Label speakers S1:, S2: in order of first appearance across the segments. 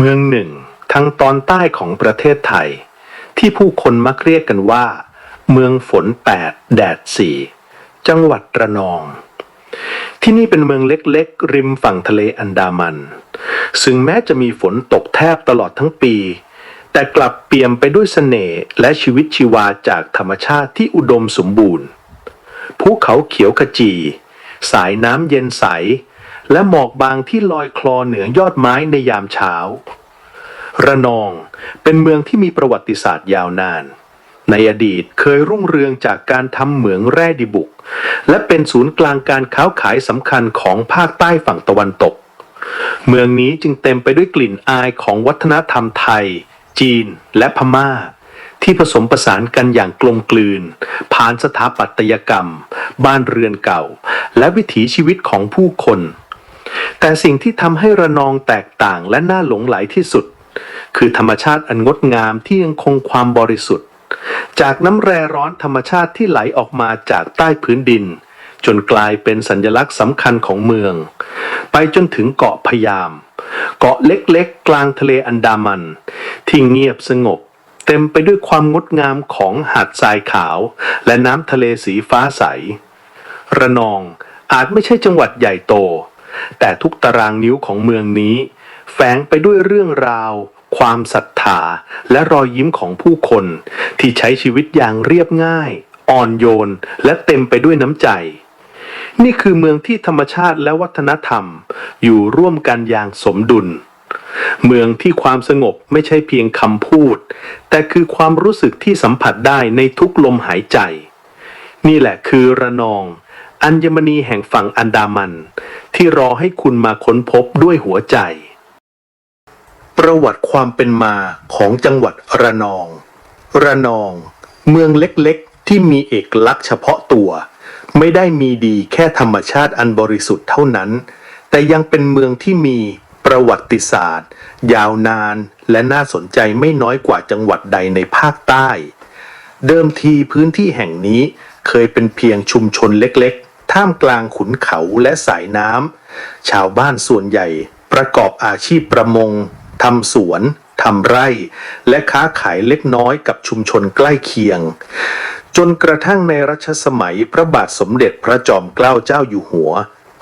S1: เมืองหนึ่งทางตอนใต้ของประเทศไทย ที่ผู้คนมักเรียกกันว่า เมืองฝนแปดแดดสี่จังหวัดระนอง ที่นี่เป็นเมืองเล็กๆ ริมฝั่งทะเลอันดามัน ซึ่งแม้จะมีฝนตกแทบตลอดทั้งปี แต่กลับเปี่ยมไปด้วยเสน่ห์และชีวิตชีวาจากธรรมชาติที่อุดมสมบูรณ์ ภูเขาเขียวขจี สายน้ำเย็นใส และหมอกบางที่ลอยคลอเหนือยอดไม้ในยามเช้า ระนองเป็นเมืองที่มีประวัติศาสตร์ยาวนาน ในอดีตเคยรุ่งเรืองจากการทำเหมืองแร่ดิบุก และเป็นศูนย์กลางการค้าขายสำคัญของภาคใต้ฝั่งตะวันตก เมืองนี้จึงเต็มไปด้วยกลิ่นอายของวัฒนธรรมไทย จีน และพม่าที่ผสมผสานกันอย่างกลมกลืน ผ่านสถาปัตยกรรม บ้านเรือนเก่า และวิถีชีวิตของผู้คน แต่สิ่งที่ทำให้ระนองแตกต่างและน่าหลงไหลที่สุด คือธรรมชาติอันงดงามที่ยังคงความบริสุทธิ์ จากน้ำแร่ร้อนธรรมชาติที่ไหลออกมาจากใต้พื้นดิน จนกลายเป็นสัญลักษณ์สำคัญของเมือง ไปจนถึงเกาะพยาม เกาะเล็กๆ กลางทะเลอันดามัน ที่เงียบสงบเต็มไปด้วยความงดงามของหาดทรายขาว และน้ำทะเลสีฟ้าใส ระนองอาจไม่ใช่จังหวัดใหญ่โต แต่ทุกตารางนิ้วของเมืองนี้ แฝงไปด้วยเรื่องราว ความศรัทธาและรอยยิ้มของผู้คน ที่ใช้ชีวิตอย่างเรียบง่าย อ่อนโยน และเต็มไปด้วยน้ำใจ นี่คือเมืองที่ธรรมชาติและวัฒนธรรม อยู่ร่วมกันอย่างสมดุล เมืองที่ความสงบไม่ใช่เพียงคำพูด แต่คือความรู้สึกที่สัมผัสได้ในทุกลมหายใจ นี่แหละคือระนอง อัญมณีแห่งฝั่งอันดามัน ที่รอให้คุณมาค้นพบด้วยหัวใจ ประวัติความเป็นมาของจังหวัดระนอง ระนอง เมืองเล็กๆ ที่มีเอกลักษณ์เฉพาะตัว ไม่ได้มีดีแค่ธรรมชาติอันบริสุทธิ์เท่านั้น แต่ยังเป็นเมืองที่มีประวัติศาสตร์ ยาวนานและน่าสนใจไม่น้อยกว่าจังหวัดใดในภาคใต้ เดิมทีพื้นที่แห่งนี้เคยเป็นเพียงชุมชนเล็กๆ ท่ามกลางขุนเขาและสายน้ำชาวบ้านส่วนใหญ่ประกอบอาชีพประมงทำสวนทำไร่ และค้าขายเล็กน้อยกับชุมชนใกล้เคียง จนกระทั่งในรัชสมัยพระบาทสมเด็จพระจอมเกล้าเจ้าอยู่หัว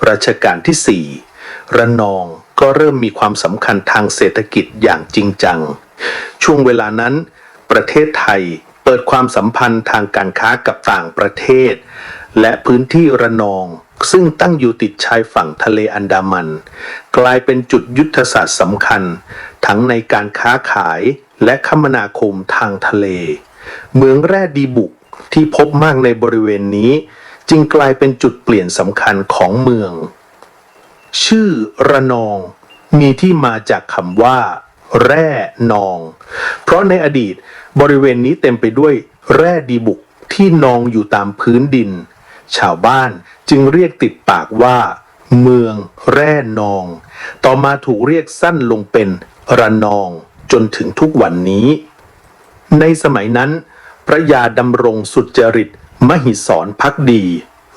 S1: รัชกาลที่4ระนองก็เริ่มมีความสำคัญทางเศรษฐกิจอย่างจริงจัง ช่วงเวลานั้น ประเทศไทยเปิดความสัมพันธ์ทางการค้ากับต่างประเทศ และพื้นที่ระนอง ซึ่งตั้งอยู่ติดชายฝั่งทะเลอันดามัน กลายเป็นจุดยุทธศาสตร์สำคัญ ทั้งในการค้าขายและคมนาคมทางทะเล เมืองแร่ดีบุกที่พบมากในบริเวณนี้ จึงกลายเป็นจุดเปลี่ยนสำคัญของเมือง ชื่อระนอง มีที่มาจากคำว่า แร่นอง เพราะในอดีตบริเวณนี้เต็มไปด้วยแร่ดีบุกที่นองอยู่ตามพื้นดิน ชาวบ้านจึงเรียกติดปากว่า เมืองแร่นอง ต่อมาถูกเรียกสั้นลงเป็นระนองจนถึงทุกวันนี้ ในสมัยนั้น พระยาดำรงสุจริต มหิศรพักดี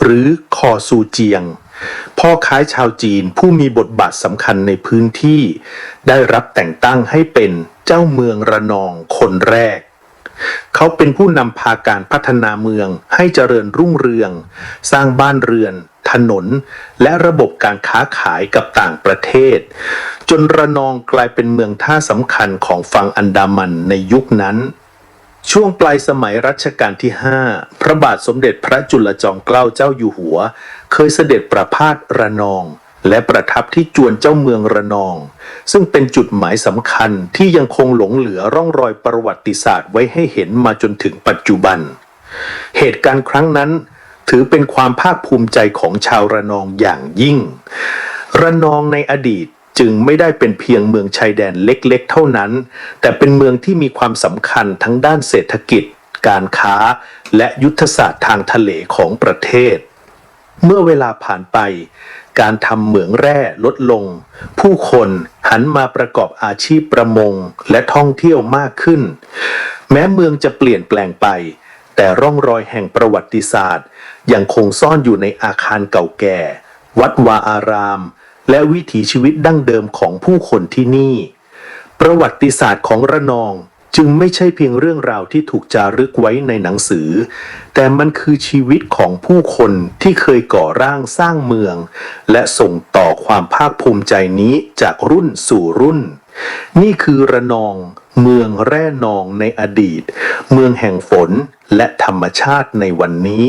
S1: หรือคอซูเจียง พ่อค้ายชาวจีนผู้มีบทบาทสำคัญในพื้นที่ ได้รับแต่งตั้งให้เป็นเจ้าเมืองระนองคนแรก เขาเป็นผู้นำพาการพัฒนาเมืองให้เจริญรุ่งเรือง สร้างบ้านเรือน ถนน และระบบการค้าขายกับต่างประเทศ จนระนองกลายเป็นเมืองท่าสำคัญของฝั่งอันดามันในยุคนั้นช่วงปลายสมัยรัชกาลที่ 5 พระบาทสมเด็จพระจุลจอมเกล้าเจ้าอยู่หัว เคยเสด็จประพาสระนอง และประทับที่จวนเจ้าเมืองระนอง ซึ่งเป็นจุดหมายสำคัญที่ยังคงหลงเหลือร่องรอยประวัติศาสตร์ไว้ให้เห็นมาจนถึงปัจจุบัน เหตุการณ์ครั้งนั้น ถือเป็นความภาคภูมิใจของชาวระนองอย่างยิ่ง ระนองในอดีตจึงไม่ได้เป็นเพียงเมืองชายแดนเล็กๆ เท่านั้น แต่เป็นเมืองที่มีความสำคัญทั้งด้านเศรษฐกิจ การค้า และยุทธศาสตร์ทางทะเลของประเทศ เมื่อเวลาผ่านไป การทำเหมืองแร่ลดลง ผู้คนหันมาประกอบอาชีพประมงและท่องเที่ยวมากขึ้น แม้เมืองจะเปลี่ยนแปลงไป แต่ร่องรอยแห่งประวัติศาสตร์ ยังคงซ่อนอยู่ในอาคารเก่าแก่ วัดวาอาราม และวิถีชีวิตดั้งเดิมของผู้คนที่นี่ ประวัติศาสตร์ของระนอง จึงไม่ใช่เพียงเรื่องราวที่ถูกจารึกไว้ในหนังสือ แต่มันคือชีวิตของผู้คนที่เคยก่อร่างสร้างเมือง และส่งต่อความภาคภูมิใจนี้จากรุ่นสู่รุ่น นี่คือระนอง เมืองแร่นองในอดีต เมืองแห่งฝนและธรรมชาติในวันนี้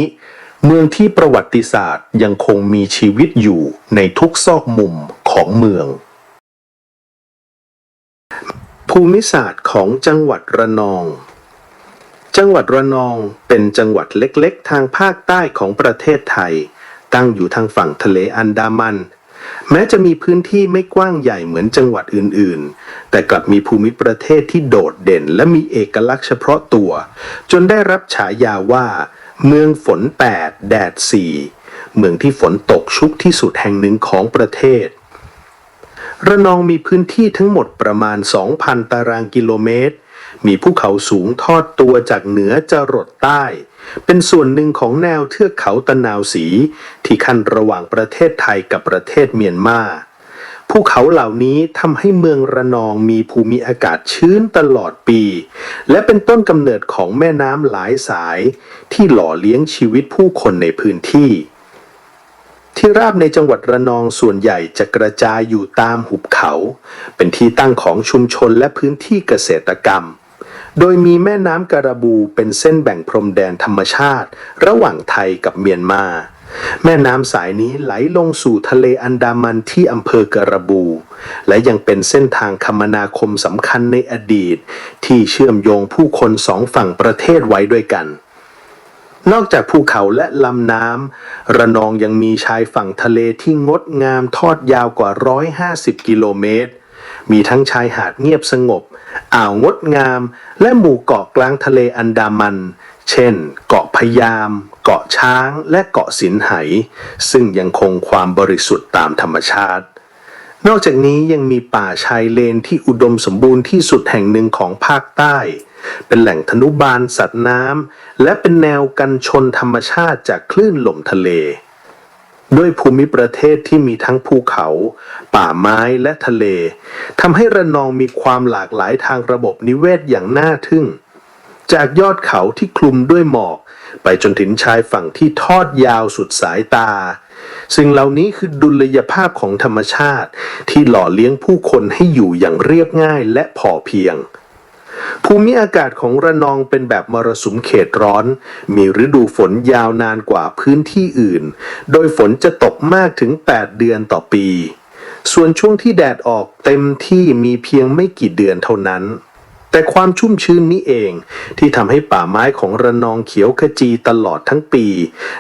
S1: เมืองที่ประวัติศาสตร์ยังคงมีชีวิตอยู่ในทุกซอกมุมของเมือง ภูมิศาสตร์ของจังหวัดระนอง จังหวัดระนองเป็นจังหวัดเล็กๆ ทางภาคใต้ของประเทศไทย ตั้งอยู่ทางฝั่งทะเลอันดามัน แม้จะมีพื้นที่ไม่กว้างใหญ่เหมือนจังหวัดอื่นๆ แต่กลับมีภูมิประเทศที่โดดเด่นและมีเอกลักษณ์เฉพาะตัว จนได้รับฉายาว่า เมืองฝนแปดแดดสี่เมืองที่ฝนตกชุกที่สุดแห่งหนึ่งของประเทศ ระนองมีพื้นที่ทั้งหมดประมาณ 2,000 ตารางกิโลเมตร มีภูเขาสูงทอดตัวจากเหนือจรดใต้ เป็นส่วนหนึ่งของแนวเทือกเขาตะนาวสี ที่ขั้นระหว่างประเทศไทยกับประเทศเมียนมาภูเขาเหล่านี้ทำให้เมืองระนองมีภูมิอากาศชื้นตลอดปี และเป็นต้นกำเนิดของแม่น้ำหลายสาย ที่หล่อเลี้ยงชีวิตผู้คนในพื้นที่ ที่ราบในจังหวัดระนองส่วนใหญ่จะกระจายอยู่ตามหุบเขา เป็นที่ตั้งของชุมชนและพื้นที่เกษตรกรรม โดยมีแม่น้ำการะบูเป็นเส้นแบ่งพรมแดนธรรมชาติ ระหว่างไทยกับเมียนมา แม่น้ำสายนี้ไหลลงสู่ทะเลอันดามันที่อำเภอการะบู และยังเป็นเส้นทางคมนาคมสำคัญในอดีต ที่เชื่อมโยงผู้คนสองฝั่งประเทศไว้ด้วยกัน นอกจากภูเขาและลำน้ำระนองยังมีชายฝั่งทะเลที่งดงามทอดยาวกว่า 150 กิโลเมตร มีทั้งชายหาดเงียบสงบ อ่าวงดงาม และหมู่เกาะกลางทะเลอันดามัน เช่น เกาะพยาม เกาะช้าง และเกาะสินไห ซึ่งยังคงความบริสุทธิ์ตามธรรมชาติ นอกจากนี้ยังมีป่าชายเลนที่อุดมสมบูรณ์ที่สุดแห่งหนึ่งของภาคใต้ เป็นแหล่งธนุบาลสัตว์น้ำและเป็นแนวกันชนธรรมชาติจากคลื่นลมทะเล ด้วยภูมิประเทศที่มีทั้งภูเขา ป่าไม้และทะเลทำให้ระนองมีความหลากหลายทางระบบนิเวศอย่างน่าทึ่ง จากยอดเขาที่คลุมด้วยหมอก ไปจนถึงชายฝั่งที่ทอดยาวสุดสายตาสิ่งเหล่านี้คือดุลยภาพของธรรมชาติ ที่หล่อเลี้ยงผู้คนให้อยู่อย่างเรียบง่ายและพอเพียง ภูมิอากาศของระนองเป็นแบบมรสุมเขตร้อน มีฤดูฝนยาวนานกว่าพื้นที่อื่น โดยฝนจะตกมากถึง 8 เดือนต่อปี ส่วนช่วงที่แดดออกเต็มที่มีเพียงไม่กี่เดือนเท่านั้น แต่ความชุ่มชื้นนี้เองที่ทำให้ป่าไม้ของระนองเขียวขจีตลอดทั้งปี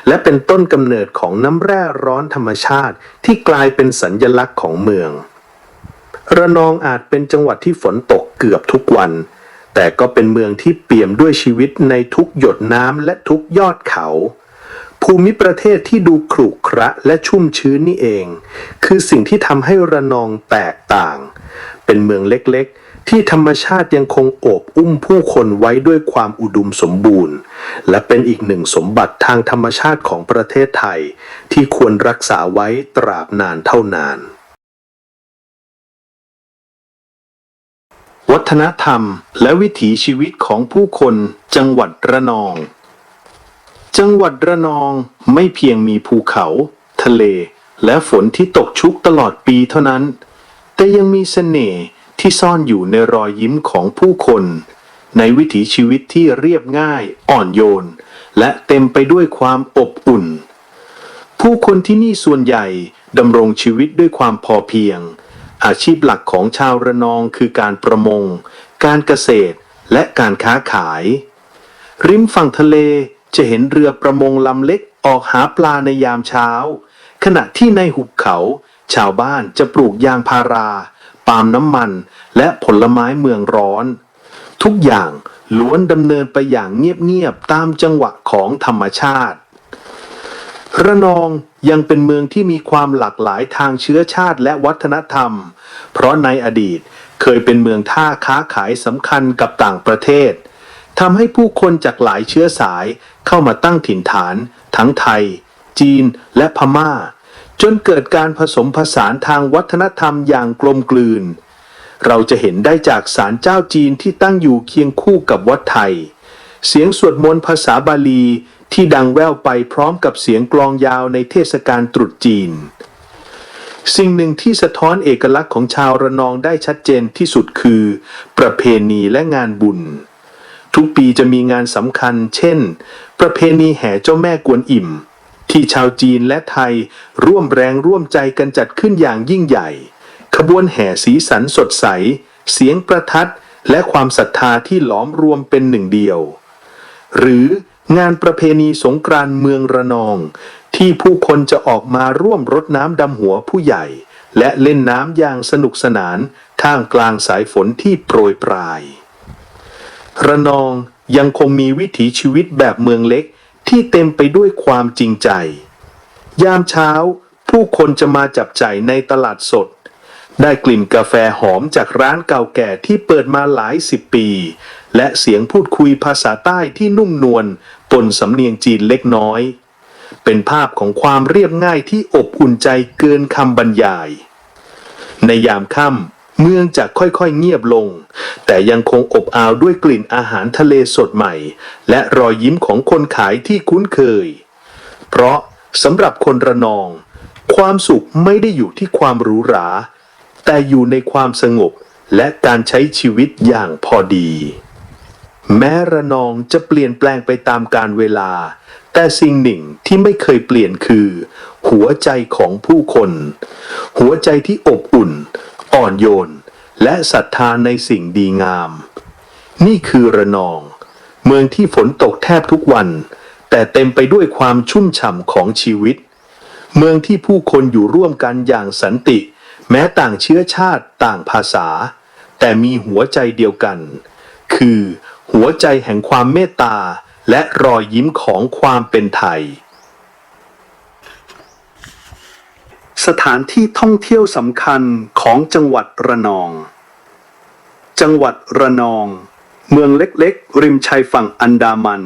S1: และเป็นต้นกำเนิดของน้ำแร่ร้อนธรรมชาติที่กลายเป็นสัญญลักษณ์ของเมือง ระนองอาจเป็นจังหวัดที่ฝนตกเกือบทุกวัน แต่ก็เป็นเมืองที่เปี่ยมด้วยชีวิตในทุกหยดน้ำและทุกยอดเขา ภูมิประเทศที่ดูขรุขระและชุ่มชื้นนี่เอง คือสิ่งที่ทำให้ระนองแตกต่าง เป็นเมืองเล็กๆ ที่ธรรมชาติยังคงโอบอุ้มผู้คนไว้ด้วยความอุดมสมบูรณ์ และเป็นอีกหนึ่งสมบัติทางธรรมชาติของประเทศไทย ที่ควรรักษาไว้ตราบนานเท่านาน วัฒนธรรม และวิถีชีวิตของผู้คน จังหวัดระนอง จังหวัดระนองไม่เพียงมีภูเขา ทะเล และฝนที่ตกชุกตลอดปีเท่านั้น แต่ยังมีเสน่ห์ที่ซ่อนอยู่ในรอยยิ้มของผู้คน ในวิถีชีวิตที่เรียบง่าย อ่อนโยน และเต็มไปด้วยความอบอุ่น ผู้คนที่นี่ส่วนใหญ่ดำรงชีวิตด้วยความพอเพียง อาชีพหลักของชาวระนองคือการประมง การเกษตร และการค้าขาย ริมฝั่งทะเลจะเห็นเรือประมงลำเล็กออกหาปลาในยามเช้า ขณะที่ในหุบเขา ชาวบ้านจะปลูกยางพารา ปาล์มน้ำมัน และผลไม้เมืองร้อน ทุกอย่างล้วนดำเนินไปอย่างเงียบๆตามจังหวะของธรรมชาติ ระนองยังเป็นเมืองที่มีความหลากหลายทางเชื้อชาติและวัฒนธรรม เพราะในอดีตเคยเป็นเมืองท่าค้าขายสำคัญกับต่างประเทศทำให้ผู้คนจากหลายเชื้อสายเข้ามาตั้งถิ่นฐาน ทั้งไทย จีน และพม่า จนเกิดการผสมผสานทางวัฒนธรรมอย่างกลมกลืน เราจะเห็นได้จากศาลเจ้าจีนที่ตั้งอยู่เคียงคู่กับวัดไทย เสียงสวดมนต์ภาษาบาลีที่ดังแว่วไปพร้อมกับเสียงกลองยาวในเทศกาลตรุษจีน สิ่งหนึ่งที่สะท้อนเอกลักษณ์ของชาวระนองได้ชัดเจนที่สุดคือ ประเพณีและงานบุญ ทุกปีจะมีงานสำคัญ เช่น ประเพณีแห่เจ้าแม่กวนอิ่ม ที่ชาวจีนและไทยร่วมแรงร่วมใจกันจัดขึ้นอย่างยิ่งใหญ่ ขบวนแห่สีสันสดใส เสียงประทัดและความศรัทธาที่หลอมรวมเป็นหนึ่งเดียว หรืองานประเพณีสงกรานต์เมืองระนอง ที่ผู้คนจะออกมาร่วมรดน้ำดำหัวผู้ใหญ่ และเล่นน้ำอย่างสนุกสนาน ท่ามกลางสายฝนที่โปรยปลาย ระนองยังคงมีวิถีชีวิตแบบเมืองเล็กที่เต็มไปด้วยความจริงใจ ยามเช้า ผู้คนจะมาจับใจ่ายในตลาดสด ได้กลิ่นกาแฟหอมจากร้านเก่าแก่ที่เปิดมาหลายสิบปี และเสียงพูดคุยภาษาใต้ที่นุ่มนวลปนสำเนียงจีนเล็กน้อย เป็นภาพของความเรียบง่ายที่อบอุ่นใจเกินคำบรรยาย ในยามค่ำเมืองจะค่อยๆเงียบลง แต่ยังคงอบอาวด้วยกลิ่นอาหารทะเลสดใหม่ และรอยยิ้มของคนขายที่คุ้นเคย เพราะสำหรับคนระนอง ความสุขไม่ได้อยู่ที่ความหรูหรา แต่อยู่ในความสงบและการใช้ชีวิตอย่างพอดี แม้ระนองจะเปลี่ยนแปลงไปตามกาลเวลา แต่สิ่งหนึ่งที่ไม่เคยเปลี่ยนคือ หัวใจของผู้คน หัวใจที่อบอุ่น อ่อนโยน และศรัทธาในสิ่งดีงาม นี่คือระนอง เมืองที่ฝนตกแทบทุกวัน แต่เต็มไปด้วยความชุ่มฉ่ำของชีวิต เมืองที่ผู้คนอยู่ร่วมกันอย่างสันติ แม้ต่างเชื้อชาติต่างภาษา แต่มีหัวใจเดียวกัน คือหัวใจแห่งความเมตตาและรอยยิ้มของความเป็นไทย สถานที่ท่องเที่ยวสำคัญของจังหวัดระนอง จังหวัดระนอง เมืองเล็กๆ ริมชายฝั่งอันดามัน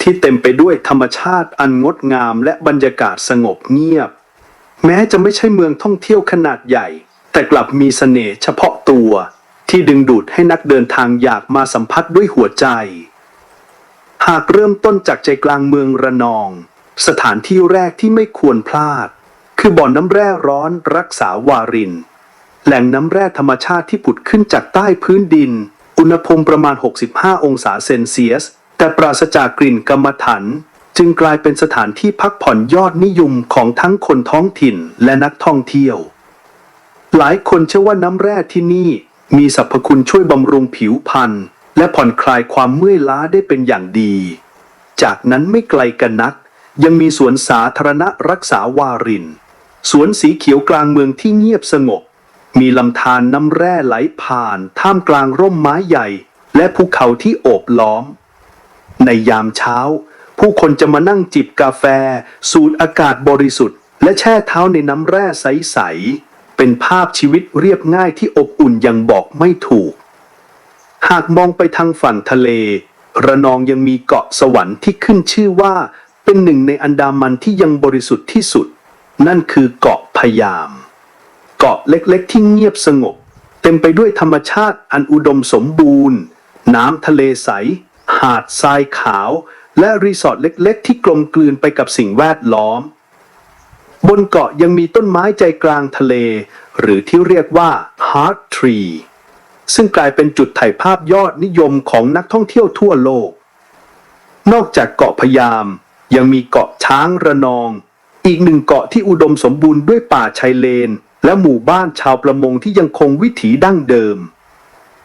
S1: ที่เต็มไปด้วยธรรมชาติอันงดงามและบรรยากาศสงบเงียบ แม้จะไม่ใช่เมืองท่องเที่ยวขนาดใหญ่ แต่กลับมีเสน่ห์เฉพาะตัว ที่ดึงดูดให้นักเดินทางอยากมาสัมผัสด้วยหัวใจ หากเริ่มต้นจากใจกลางเมืองระนอง สถานที่แรกที่ไม่ควรพลาด คือบ่อนน้ำแร่ร้อนรักษาวาริน แหล่งน้ำแร่ธรรมชาติที่ผุดขึ้นจากใต้พื้นดิน อุณหภูมิประมาณ 65 องศาเซนเซียส แต่ปราศจากกลิ่นกรรมฐาน จึงกลายเป็นสถานที่พักผ่อนยอดนิยมของทั้งคนท้องถิ่นและนักท่องเที่ยว หลายคนเชื่อว่าน้ำแร่ที่นี่มีสรรพคุณช่วยบำรุงผิวพรรณและผ่อนคลายความเมื่อยล้าได้เป็นอย่างดี จากนั้นไม่ไกลกันนัก ยังมีสวนสาธารณะรักษาวารินสวนสีเขียวกลางเมืองที่เงียบสงบ มีลำธารน้ำแร่ไหลผ่าน ท่ามกลางร่มไม้ใหญ่ และภูเขาที่โอบล้อม ในยามเช้า ผู้คนจะมานั่งจิบกาแฟ สูดอากาศบริสุทธิ์ และแช่เท้าในน้ำแร่ใส ๆ เป็นภาพชีวิตเรียบง่ายที่อบอุ่นย่างบอกไม่ถูก หากมองไปทางฝั่งทะเล ระนองยังมีเกาะสวรรค์ที่ขึ้นชื่อว่า เป็นหนึ่งในอันดามันที่ยังบริสุทธิ์ที่สุด นั่นคือเกาะพยาม เกาะเล็กๆ ที่เงียบสงบ เต็มไปด้วยธรรมชาติอันอุดมสมบูรณ์ น้ำทะเลใส หาดทรายขาว และรีสอร์ทเล็กๆ ที่กลมกลืนไปกับสิ่งแวดล้อม บนเกาะยังมีต้นไม้ใจกลางทะเล หรือที่เรียกว่า Heart Tree ซึ่งกลายเป็นจุดถ่ายภาพยอดนิยมของนักท่องเที่ยวทั่วโลก นอกจากเกาะพยาม ยังมีเกาะช้างระนอง อีกหนึ่งเกาะที่อุดมสมบูรณ์ด้วยป่าชายเลน และหมู่บ้านชาวประมงที่ยังคงวิถีดั้งเดิม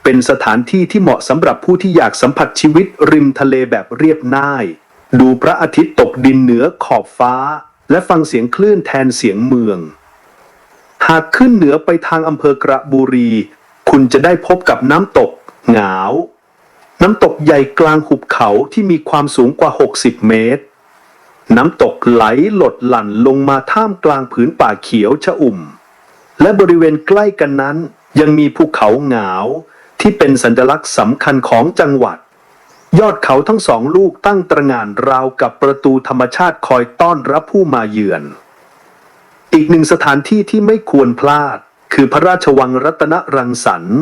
S1: เป็นสถานที่ที่เหมาะสำหรับผู้ที่อยากสัมผัสชีวิตริมทะเลแบบเรียบง่าย ดูพระอาทิตย์ตกดินเหนือขอบฟ้า และฟังเสียงคลื่นแทนเสียงเมือง หากขึ้นเหนือไปทางอำเภอกระบุรี คุณจะได้พบกับน้ำตกหงาว น้ำตกใหญ่กลางหุบเขาที่มีความสูงกว่า 60 เมตร น้ำตกไหลหลดหลั่นลงมาท่ามกลางผืนป่าเขียวชะอุ่ม และบริเวณใกล้กันนั้นยังมีภูเขาหงาว ที่เป็นสัญลักษณ์สำคัญของจังหวัด ยอดเขาทั้งสองลูกตั้งตระงานราวกับประตูธรรมชาติคอยต้อนรับผู้มาเยือน อีกหนึ่งสถานที่ที่ไม่ควรพลาด คือพระราชวังรัตนรังสรรค์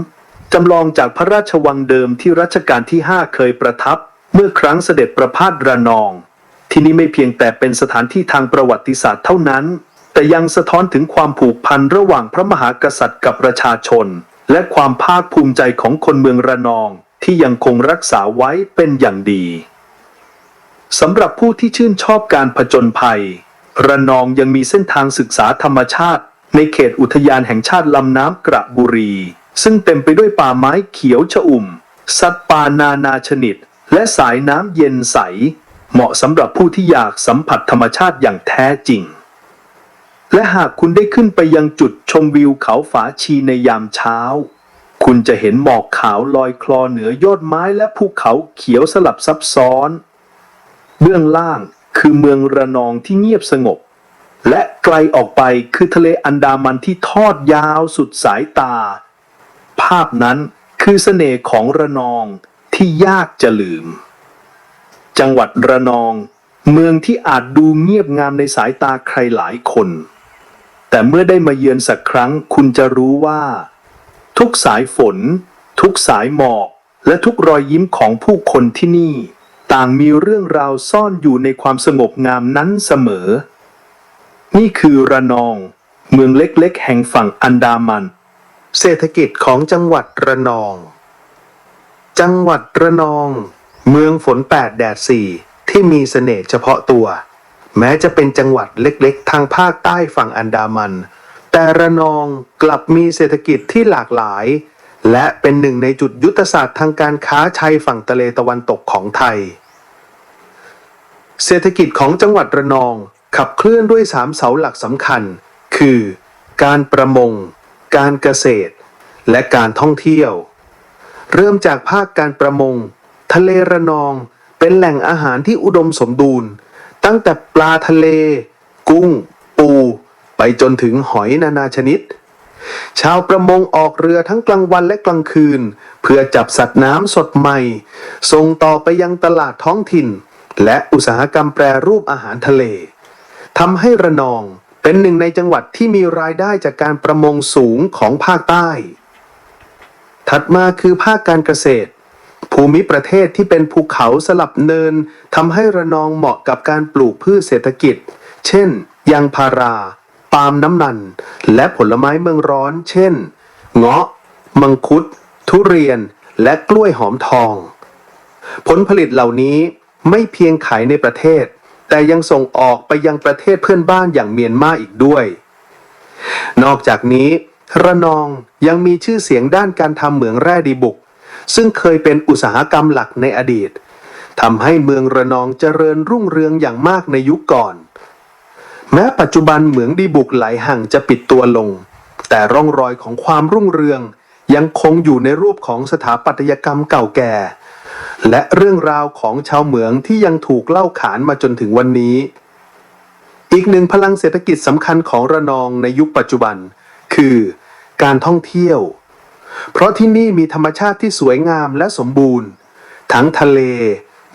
S1: จำลองจากพระราชวังเดิมที่รัชกาลที่ 5 เคยประทับ เมื่อครั้งเสด็จประพาสระนอง ที่นี่ไม่เพียงแต่เป็นสถานที่ทางประวัติศาสตร์เท่านั้น แต่ยังสะท้อนถึงความผูกพันระหว่างพระมหากษัตริย์กับประชาชน และความภาคภูมิใจของคนเมืองระนองที่ยังคงรักษาไว้เป็นอย่างดีสำหรับผู้ที่ชื่นชอบการผจญภัย ระนองยังมีเส้นทางศึกษาธรรมชาติ ในเขตอุทยานแห่งชาติลำน้ำกระบุรี ซึ่งเต็มไปด้วยป่าไม้เขียวชอุ่ม สัตว์ป่านานาชนิด และสายน้ำเย็นใส เหมาะสำหรับผู้ที่อยากสัมผัสธรรมชาติอย่างแท้จริง และหากคุณได้ขึ้นไปยังจุดชมวิวเขาฝาชีในยามเช้า คุณจะเห็นหมอกขาวลอยคลอเหนือยอดไม้และภูเขาเขียวสลับซับซ้อน เบื้องล่างคือเมืองระนองที่เงียบสงบ และไกลออกไปคือทะเลอันดามันที่ทอดยาวสุดสายตา ภาพนั้นคือเสน่ห์ของระนองที่ยากจะลืม จังหวัดระนอง เมืองที่อาจดูเงียบงามในสายตาใครหลายคน แต่เมื่อได้มาเยือนสักครั้งคุณจะรู้ว่า ทุกสายฝน ทุกสายหมอก และทุกรอยยิ้มของผู้คนที่นี่ ต่างมีเรื่องราวซ่อนอยู่ในความสงบงามนั้นเสมอ นี่คือระนอง เมืองเล็กๆ แห่งฝั่งอันดามัน เศรษฐกิจของจังหวัดระนอง จังหวัดระนอง เมืองฝนแปดแดดสี่ที่มีเสน่ห์เฉพาะตัว แม้จะเป็นจังหวัดเล็กๆ ทางภาคใต้ฝั่งอันดามัน แต่ระนองกลับมีเศรษฐกิจที่หลากหลาย และเป็นหนึ่งในจุดยุทธศาสตร์ทางการค้าชายฝั่งทะเลตะวันตกของไทย เศรษฐกิจของจังหวัดระนองขับเคลื่อนด้วยสามเสาหลักสำคัญ คือ การประมง การเกษตร และการท่องเที่ยว เริ่มจากภาคการประมง ทะเลระนองเป็นแหล่งอาหารที่อุดมสมบูรณ์ ตั้งแต่ปลาทะเล กุ้ง ปู ไปจนถึงหอยนานาชนิด ชาวประมงออกเรือทั้งกลางวันและกลางคืน เพื่อจับสัตว์น้ำสดใหม่ ส่งต่อไปยังตลาดท้องถิ่น และอุตสาหกรรมแปรรูปอาหารทะเลทำให้ระนองเป็นหนึ่งในจังหวัดที่มีรายได้จากการประมงสูงของภาคใต้ ถัดมาคือภาคการเกษตร ภูมิประเทศที่เป็นภูเขาสลับเนินทำให้ระนองเหมาะกับการปลูกพืชเศรษฐกิจ เช่น ยางพารา ปาล์มน้ำมัน และผลไม้เมืองร้อน เช่น เงาะ มังคุด ทุเรียน และกล้วยหอมทอง ผลผลิตเหล่านี้ไม่เพียงขายในประเทศ แต่ยังส่งออกไปยังประเทศเพื่อนบ้านอย่างเมียนมาอีกด้วย นอกจากนี้ ระนองยังมีชื่อเสียงด้านการทำเหมืองแร่ดีบุก ซึ่งเคยเป็นอุตสาหกรรมหลักในอดีตทำให้เมืองระนองเจริญรุ่งเรืองอย่างมากในยุคก่อน แม้ปัจจุบันเหมืองดีบุกหลายแห่งจะปิดตัวลง แต่ร่องรอยของความรุ่งเรืองยังคงอยู่ในรูปของสถาปัตยกรรมเก่าแก่ และเรื่องราวของชาวเหมืองที่ยังถูกเล่าขานมาจนถึงวันนี้ อีกหนึ่งพลังเศรษฐกิจสำคัญของระนองในยุคปัจจุบัน คือ การท่องเที่ยว เพราะที่นี่มีธรรมชาติที่สวยงามและสมบูรณ์ ทั้งทะเล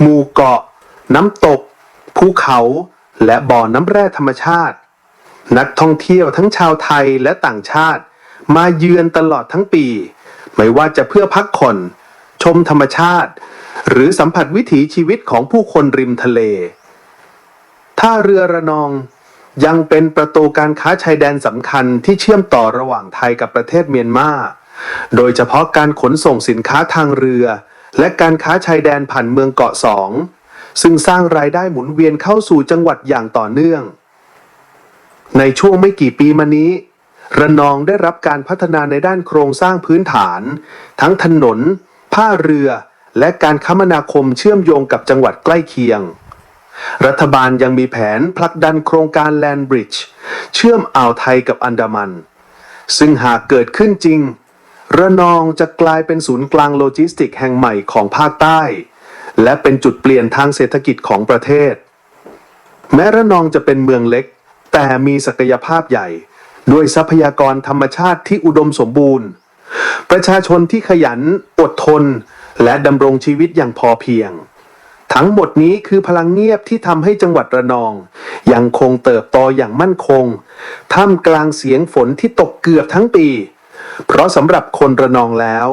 S1: หมู่เกาะ น้ำตก ภูเขา และบ่อน้ำแร่ธรรมชาติ นักท่องเที่ยวทั้งชาวไทยและต่างชาติ มาเยือนตลอดทั้งปี ไม่ว่าจะเพื่อพักผ่อนชมธรรมชาติ หรือสัมผัสวิถีชีวิตของผู้คนริมทะเล ท่าเรือระนองยังเป็นประตูการค้าชายแดนสำคัญที่เชื่อมต่อระหว่างไทยกับประเทศเมียนมา โดยเฉพาะการขนส่งสินค้าทางเรือ และการค้าชายแดนผ่านเมืองเกาะสอง ซึ่งสร้างรายได้หมุนเวียนเข้าสู่จังหวัดอย่างต่อเนื่อง ในช่วงไม่กี่ปีมานี้ ระนองได้รับการพัฒนาในด้านโครงสร้างพื้นฐาน ทั้งถนน ผ้าเรือ และการคมนาคมเชื่อมโยงกับจังหวัดใกล้เคียงรัฐบาลยังมีแผนผลักดันโครงการแลนบริดจ์เชื่อมอ่าวไทยกับอันดามัน ซึ่งหากเกิดขึ้นจริง ระนองจะกลายเป็นศูนย์กลางโลจิสติกแห่งใหม่ของภาคใต้ และเป็นจุดเปลี่ยนทางเศรษฐกิจของประเทศ แม้ระนองจะเป็นเมืองเล็ก แต่มีศักยภาพใหญ่ ด้วยทรัพยากรธรรมชาติที่อุดมสมบูรณ์ ประชาชนที่ขยัน อดทน และดำรงชีวิตอย่างพอเพียง ทั้งหมดนี้คือพลังเงียบที่ทำให้จังหวัดระนอง ยังคงเติบโตอย่างมั่นคง ท่ามกลางเสียงฝนที่ตกเกือบทั้งปี เพราะสำหรับคนระนองแล้ว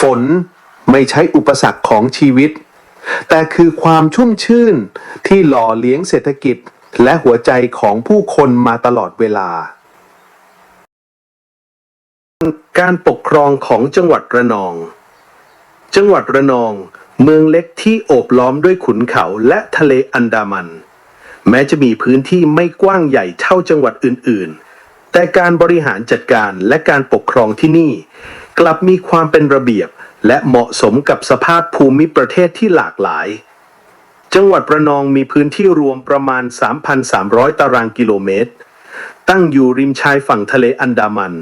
S1: ฝนไม่ใช่อุปสรรคของชีวิต แต่คือความชุ่มชื่นที่หล่อเลี้ยงเศรษฐกิจและหัวใจของผู้คนมาตลอดเวลา การปกครองของจังหวัดระนอง จังหวัดระนอง เมืองเล็กที่โอบล้อมด้วยขุนเขาและทะเลอันดามัน แม้จะมีพื้นที่ไม่กว้างใหญ่เท่าจังหวัดอื่นๆ แต่การบริหารจัดการและการปกครองที่นี่ กลับมีความเป็นระเบียบ และเหมาะสมกับสภาพภูมิประเทศที่หลากหลาย จังหวัดระนองมีพื้นที่รวมประมาณ 3,300 ตารางกิโลเมตร ตั้งอยู่ริมชายฝั่งทะเลอันดามัน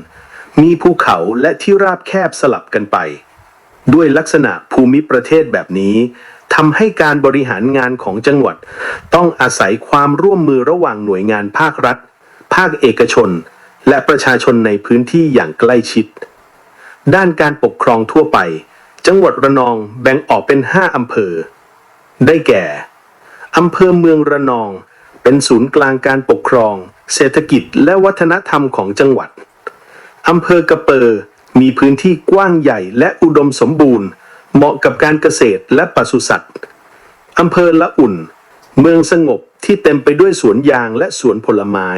S1: มีภูเขาและที่ราบแคบสลับกันไป ด้วยลักษณะภูมิประเทศแบบนี้ทำให้การบริหารงานของจังหวัด ต้องอาศัยความร่วมมือระหว่างหน่วยงานภาครัฐ ภาคเอกชน และประชาชนในพื้นที่อย่างใกล้ชิด ด้านการปกครองทั่วไป จังหวัดระนองแบ่งออกเป็น 5 อำเภอ ได้แก่ อำเภอเมืองระนอง เป็นศูนย์กลางการปกครอง เศรษฐกิจและวัฒนธรรมของจังหวัด อำเภอกระเปอมีพื้นที่กว้างใหญ่และอุดมสมบูรณ์ เหมาะกับการเกษตรและปศุสัตว์ อำเภอละอุ่น เมืองสงบที่เต็มไปด้วยสวนยางและสวนผลไม้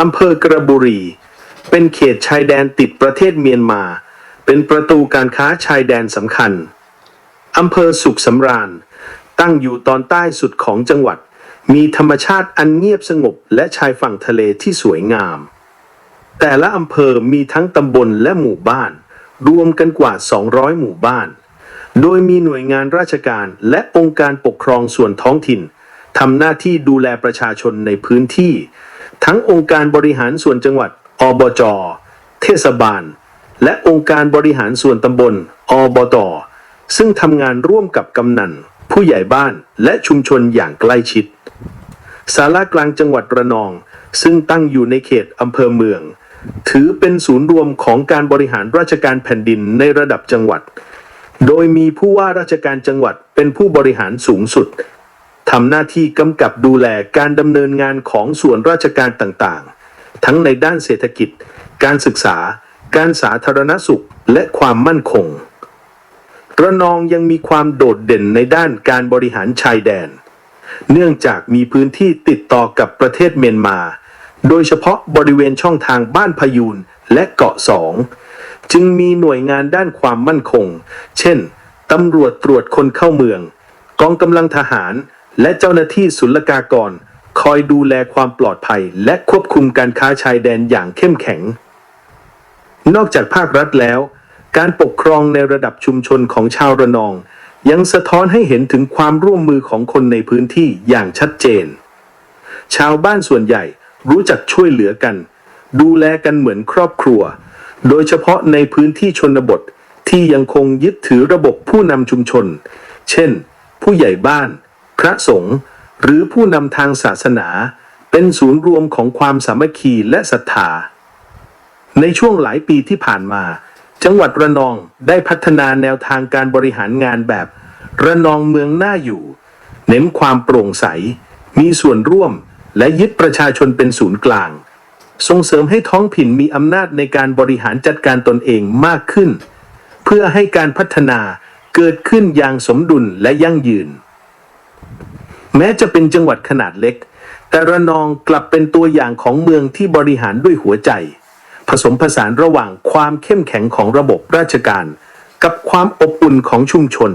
S1: อำเภอกระบุรี เป็นเขตชายแดนติดประเทศเมียนมา เป็นประตูการค้าชายแดนสำคัญอำเภอสุขสำราญ ตั้งอยู่ตอนใต้สุดของจังหวัด มีธรรมชาติอันเงียบสงบและชายฝั่งทะเลที่สวยงาม แต่ละอำเภอมีทั้งตำบลและหมู่บ้าน รวมกันกว่า 200 หมู่บ้าน โดยมีหน่วยงานราชการและองค์การปกครองส่วนท้องถิ่นทำหน้าที่ดูแลประชาชนในพื้นที่ ทั้งองค์การบริหารส่วนจังหวัด อบจ เทศบาล และองค์การบริหารส่วนตำบล อบต ซึ่งทำงานร่วมกับกำนัน ผู้ใหญ่บ้านและชุมชนอย่างใกล้ชิดศาลากลางจังหวัดระนอง ซึ่งตั้งอยู่ในเขตอำเภอเมือง ถือเป็นศูนย์รวมของการบริหารราชการแผ่นดินในระดับจังหวัด โดยมีผู้ว่าราชการจังหวัดเป็นผู้บริหารสูงสุด ทำหน้าที่กำกับดูแลการดำเนินงานของส่วนราชการต่างๆ ทั้งในด้านเศรษฐกิจ การศึกษา การสาธารณสุข และความมั่นคง ระนองยังมีความโดดเด่นในด้านการบริหารชายแดน เนื่องจากมีพื้นที่ติดต่อกับประเทศเมียนมา โดยเฉพาะบริเวณช่องทางบ้านพยูนและเกาะสอง จึงมีหน่วยงานด้านความมั่นคง เช่นตำรวจตรวจคนเข้าเมือง กองกำลังทหาร และเจ้าหน้าที่ศุลกากร คอยดูแลความปลอดภัย และควบคุมการค้าชายแดนอย่างเข้มแข็ง นอกจากภาครัฐแล้ว การปกครองในระดับชุมชนของชาวระนอง ยังสะท้อนให้เห็นถึงความร่วมมือของคนในพื้นที่อย่างชัดเจน ชาวบ้านส่วนใหญ่รู้จักช่วยเหลือกัน ดูแลกันเหมือนครอบครัว โดยเฉพาะในพื้นที่ชนบทที่ยังคงยึดถือระบบผู้นำชุมชน เช่น ผู้ใหญ่บ้าน พระสงฆ์หรือผู้นำทางศาสนา เป็นศูนย์รวมของความสามัคคีและศรัทธา ในช่วงหลายปีที่ผ่านมา จังหวัดระนองได้พัฒนาแนวทางการบริหารงานแบบ ระนองเมืองหน่าอยู่ เน้นความโปร่งใส มีส่วนร่วมและยึดประชาชนเป็นศูนย์กลาง ส่งเสริมให้ท้องถิ่นมีอำนาจในการบริหารจัดการตนเองมากขึ้น เพื่อให้การพัฒนาเกิดขึ้นอย่างสมดุลและยั่งยืน แม้จะเป็นจังหวัดขนาดเล็ก แต่ระนองกลับเป็นตัวอย่างของเมืองที่บริหารด้วยหัวใจ ผสมผสานระหว่างความเข้มแข็งของระบบราชการ กับความอบอุ่นของชุมชน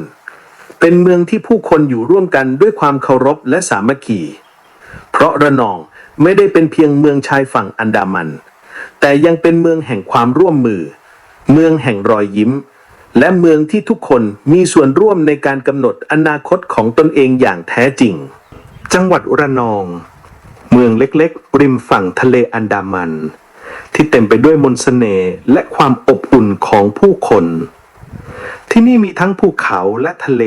S1: เป็นเมืองที่ผู้คนอยู่ร่วมกันด้วยความเคารพและสามัคคี เพราะระนองไม่ได้เป็นเพียงเมืองชายฝั่งอันดามัน แต่ยังเป็นเมืองแห่งความร่วมมือ เมืองแห่งรอยยิ้ม และเมืองที่ทุกคนมีส่วนร่วมในการกำหนดอนาคตของตนเองอย่างแท้จริง จังหวัดระนอง เมืองเล็กๆ ริมฝั่งทะเลอันดามัน ที่เต็มไปด้วยมนต์เสน่ห์และความอบอุ่นของผู้คน ที่นี่มีทั้งภูเขาและทะเล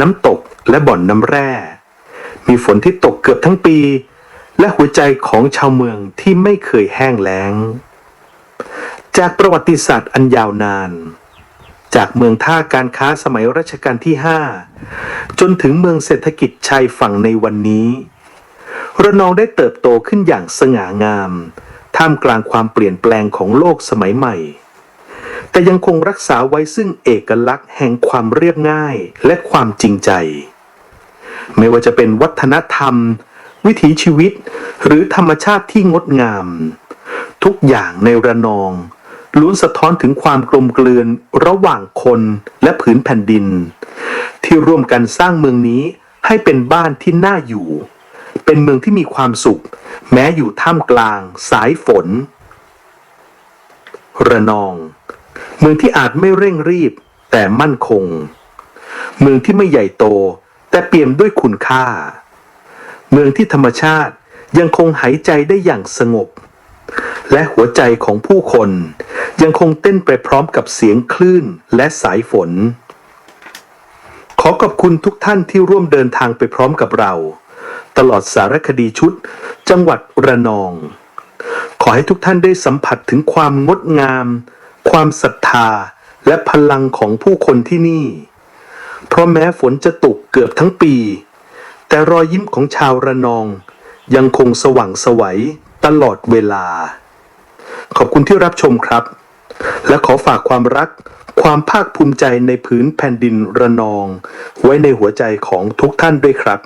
S1: น้ำตกและบ่อนน้ำแร่ มีฝนที่ตกเกือบทั้งปี และหัวใจของชาวเมืองที่ไม่เคยแห้งแล้ง จากประวัติศาสตร์อันยาวนาน จากเมืองท่าการค้าสมัยรัชกาลที่ 5 จนถึงเมืองเศรษฐกิจชายฝั่งในวันนี้ ระนองได้เติบโตขึ้นอย่างสง่างาม ท่ามกลางความเปลี่ยนแปลงของโลกสมัยใหม่ แต่ยังคงรักษาไว้ซึ่งเอกลักษณ์แห่งความเรียบง่ายและความจริงใจ ไม่ว่าจะเป็นวัฒนธรรม วิถีชีวิต หรือธรรมชาติที่งดงาม ทุกอย่างในระนอง ล้วนสะท้อนถึงความกลมเกลื่อนระหว่างคนและผืนแผ่นดิน ที่ร่วมกันสร้างเมืองนี้ให้เป็นบ้านที่น่าอยู่ เป็นเมืองที่มีความสุข แม้อยู่ท่ามกลางสายฝน ระนอง เมืองที่อาจไม่เร่งรีบแต่มั่นคง เมืองที่ไม่ใหญ่โตแต่เปี่ยมด้วยคุณค่า เมืองที่ธรรมชาติยังคงหายใจได้อย่างสงบ และหัวใจของผู้คน ยังคงเต้นไปพร้อมกับเสียงคลื่นและสายฝน ขอขอบคุณทุกท่านที่ร่วมเดินทางไปพร้อมกับเรา ตลอดสารคดีชุด จังหวัดระนอง ขอให้ทุกท่านได้สัมผัสถึงความงดงาม ความศรัทธา และพลังของผู้คนที่นี่ เพราะแม้ฝนจะตกเกือบทั้งปี แต่รอยยิ้มของชาวระนองยังคงสว่างไสวัยตลอดเวลา ขอบคุณที่รับชมครับ และขอฝากความรัก ความภาคภูมิใจในผืนแผ่นดินระนอง ไว้ในหัวใจของทุกท่านด้วยครับ